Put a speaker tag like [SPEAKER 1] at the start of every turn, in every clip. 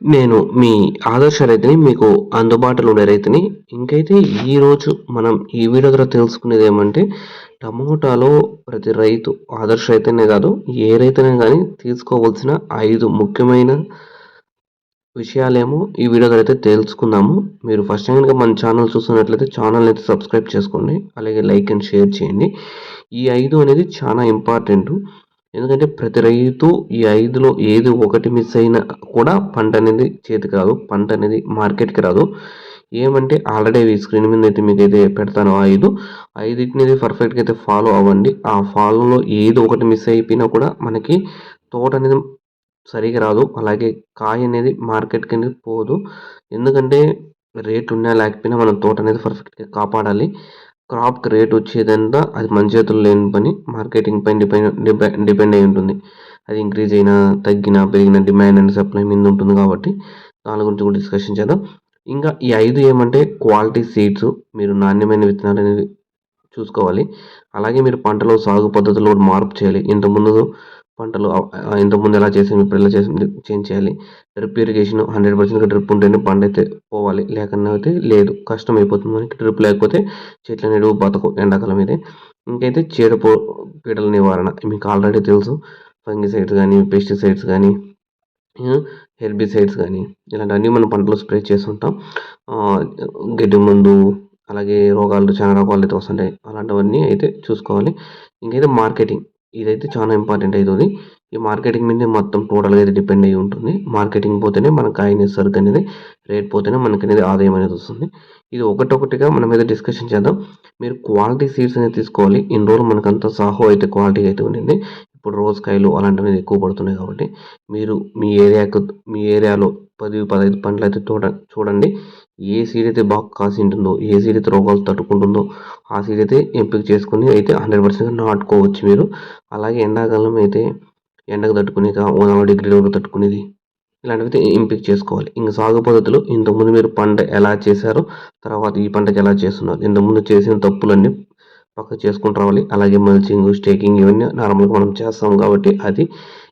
[SPEAKER 1] నేను మీ ఆదర్శ రైతుని మీకు అందుబాటులో ఉండే రైతుని. ఇంకైతే ఈరోజు మనం ఈ వీడియో ద్వారా తెలుసుకునేది ఏమంటే టమోటాలో ప్రతి రైతు ఆదర్శ రైతునే కాదు ఏ రైతునే కానీ తీసుకోవాల్సిన ఐదు ముఖ్యమైన విషయాలేమో ఈ వీడియో ద్వారా అయితే తెలుసుకుందాము. మీరు ఫస్ట్ టైం కనుక మన ఛానల్ చూస్తున్నట్లయితే ఛానల్ అయితే సబ్స్క్రైబ్ చేసుకోండి. అలాగే లైక్ అండ్ షేర్ చేయండి. ఈ ఐదు అనేది చాలా ఇంపార్టెంట్. ఎందుకంటే ప్రతి రైతు ఈ ఐదులో ఏది ఒకటి మిస్ అయినా కూడా పంట అనేది చేతికి రాదు పంట అనేది మార్కెట్కి రాదు. ఏమంటే ఆల్రెడీ ఈ స్క్రీన్ మీద అయితే మీకు అయితే పెడతాను ఐదు. ఐదుటిని పర్ఫెక్ట్గా అయితే ఫాలో అవ్వండి. ఆ ఫాలోలో ఏది ఒకటి మిస్ అయిపోయినా కూడా మనకి తోట అనేది సరిగా రాదు. అలాగే కాయ అనేది మార్కెట్కి అనేది పోదు. ఎందుకంటే రేట్ ఉన్నా లేకపోయినా మనం తోట అనేది పర్ఫెక్ట్గా కాపాడాలి. క్రాప్కి రేట్ వచ్చేదంతా అది మన చేతుల్లో లేని పని మార్కెటింగ్ పైన డిపెండ్ డిపెండ్ అయి ఉంటుంది. అది ఇంక్రీజ్ అయినా తగ్గినా పెరిగిన డిమాండ్ అండ్ సప్లై మీద ఉంటుంది కాబట్టి దాని గురించి కూడా డిస్కషన్ చేద్దాం. ఇంకా ఈ ఐదు ఏమంటే క్వాలిటీ సీడ్స్ మీరు నాణ్యమైన విత్తనాలు అనేది చూసుకోవాలి. అలాగే మీరు పంటలో సాగు పద్ధతులు కూడా మార్పు చేయాలి. ఇంతకుముందు పంటలు ఇంతకుముందు ఎలా చేసాము ఇప్పుడు ఎలా చేసి చేంజ్ చేయాలి. డ్రిప్ ఇరిగేషన్ హండ్రెడ్ పర్సెంట్గా డ్రిప్ ఉంటేనే పంట అయితే పోవాలి. లేకుండా అయితే లేదు. కష్టం అయిపోతుంది మనకి డ్రిప్ లేకపోతే చెట్లు అనేవి బతకు ఎండాకాలం అయితే. ఇంకైతే చీడపో పీడల నివారణ. మీకు ఆల్రెడీ తెలుసు. ఫంగిసైడ్స్ కానీ పెస్టిసైడ్స్ కానీ హెర్బిసైడ్స్ కానీ ఇలాంటివన్నీ మనం పంటలో స్ప్రే చేస్తుంటాం. గడ్డి మందు అలాగే రోగాలు చాలా రకాలు అయితే వస్తుంటాయి. అలాంటివన్నీ అయితే చూసుకోవాలి. ఇంకైతే మార్కెటింగ్. ఇదైతే చాలా ఇంపార్టెంట్ అవుతుంది ఈ మార్కెటింగ్ మీదే మొత్తం టోటల్గా అయితే డిపెండ్ అయ్యి ఉంటుంది. మార్కెటింగ్ పోతేనే మనకు ఆయన సరుకు అనేది రేట్ పోతేనే మనకి అనేది ఆదాయం అనేది వస్తుంది. ఇది ఒకటొకటిగా మనం మీద డిస్కషన్ చేద్దాం. మీరు క్వాలిటీ సీడ్స్ అనేది తీసుకోవాలి. ఇన్ని రోజులు మనకంతా సాహో అయితే క్వాలిటీ అయితే ఉండింది. ఇప్పుడు రోజ్ కాయలు అలాంటివి ఎక్కువ పడుతున్నాయి కాబట్టి మీరు మీ ఏరియాకు మీ ఏరియాలో పది పదహైదు పంటలు అయితే చూడండి. ఏ సీడ్ అయితే బాగా కాసి ఉంటుందో ఏ సీడ్ అయితే రోగాలు తట్టుకుంటుందో ఆ సీడ్ అయితే ఎంపిక చేసుకుని అయితే హండ్రెడ్ పర్సెంట్ నాటుకోవచ్చు మీరు. అలాగే ఎండాకాలం అయితే ఎండకు తట్టుకునేది వన్ అవర్ డిగ్రీ వరకు తట్టుకునేది. ఇలాంటివి అయితే ఎంపిక చేసుకోవాలి. ఇంకా సాగు పద్ధతులు ఇంతకుముందు మీరు పంట ఎలా చేశారో తర్వాత ఈ పంటకి ఎలా చేస్తున్నారు ఇంతకుముందు చేసిన తప్పులన్నీ పక్క చేసుకుంటూ రావాలి. అలాగే మల్చింగ్ స్టేకింగ్ ఇవన్నీ నార్మల్గా మనం చేస్తాం కాబట్టి అది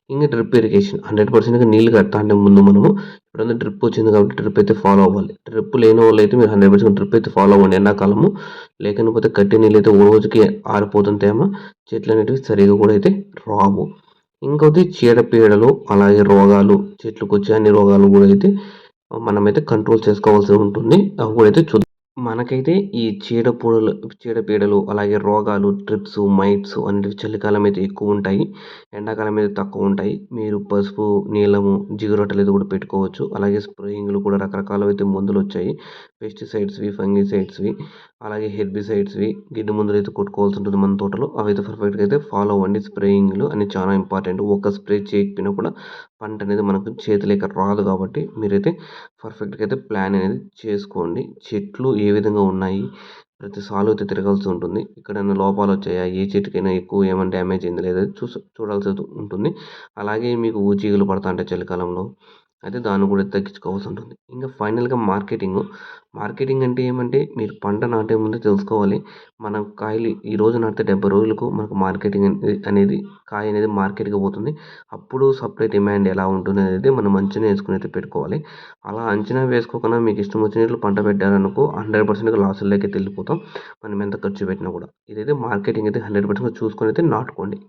[SPEAKER 1] ఇంకా డ్రిప్ ఇరిగేషన్. హండ్రెడ్ పర్సెంట్గా నీళ్ళు కట్టాలంటే ముందు మనము ఇప్పుడు డ్రిప్ వచ్చింది కాబట్టి డ్రిప్ అయితే ఫాలో అవ్వాలి. డ్రిప్ లేని వాళ్ళు అయితే మీరు హండ్రెడ్ పర్సెంట్ డ్రిప్ అయితే ఫాలో అవ్వండి. ఎండాకాలము లేకపోతే కట్టే నీళ్ళు అయితే ఓ రోజుకి ఆరిపోతుంది తేమ చెట్లు అనేటివి సరిగా కూడా అయితే రావు. ఇంకొకటి చీడపీడలు అలాగే రోగాలు చెట్లకు వచ్చే అన్ని రోగాలు కూడా అయితే మనమైతే కంట్రోల్ చేసుకోవాల్సి ఉంటుంది. అవి కూడా అయితే చూద్దాం. మనకైతే ఈ చీడపూడలు చీడపీడలు అలాగే రోగాలు ట్రిప్స్ మైట్స్ అనేవి చలికాలం అయితే ఎక్కువ ఉంటాయి. ఎండాకాలం అయితే తక్కువ ఉంటాయి. మీరు పసుపు నీలము జిగురొట్టలు అయితే కూడా పెట్టుకోవచ్చు. అలాగే స్ప్రేయింగ్లు కూడా రకరకాల అయితే మందులు వచ్చాయి. పెస్టిసైడ్స్వి ఫంగిసైడ్స్వి అలాగే హెర్బిసైడ్స్వి గిడ్డు మందులు అయితే కొట్టుకోవాల్సి ఉంటుంది మన తోటలో. అవి అయితే పర్ఫెక్ట్గా అయితే ఫాలో అవ్వండి. స్ప్రేయింగ్లు అని చాలా ఇంపార్టెంట్. ఒక స్ప్రే చేయకపోయినా కూడా పంట అనేది మనకు చేతిలోకి రాదు కాబట్టి మీరైతే పర్ఫెక్ట్గా అయితే ప్లాన్ అనేది చేసుకోండి. చెట్లు ఏ విధంగా ఉన్నాయి? ప్రతి సాలు అయితే తిరగాల్సి ఉంటుంది. ఎక్కడైనా లోపాలు వచ్చాయా ఏ చెట్టుకైనా ఎక్కువ ఏమైనా డ్యామేజ్ అయింది లేదా? చూ చూడాల్సి ఉంటుంది. అలాగే మీకు ఊచీగలు పడతా ఉంటాయి చలికాలంలో. అయితే దాన్ని కూడా తగ్గించుకోవాల్సి ఉంటుంది. ఇంకా ఫైనల్గా మార్కెటింగ్. మార్కెటింగ్ అంటే ఏమంటే మీరు పంట నాటే ముందు తెలుసుకోవాలి. మనం కాయలు ఈ రోజు నాటితే డెబ్బై రోజులకు మనకు మార్కెటింగ్ అనేది కాయ అనేది మార్కెట్కి పోతుంది. అప్పుడు సప్లై డిమాండ్ ఎలా ఉంటుంది అనేది మనం అంచనా వేసుకుని అయితే పెట్టుకోవాలి. అలా అంచనా వేసుకోకుండా మీకు ఇష్టం వచ్చినట్లు పంట పెట్టారనుకో హండ్రెడ్ పర్సెంట్గా లాసుల్లోకి వెళ్ళిపోతాం. మనం ఎంత ఖర్చు పెట్టినా కూడా. ఇదైతే మార్కెటింగ్ అయితే హండ్రెడ్ పర్సెంట్ చూసుకొని అయితే నాటుకోండి.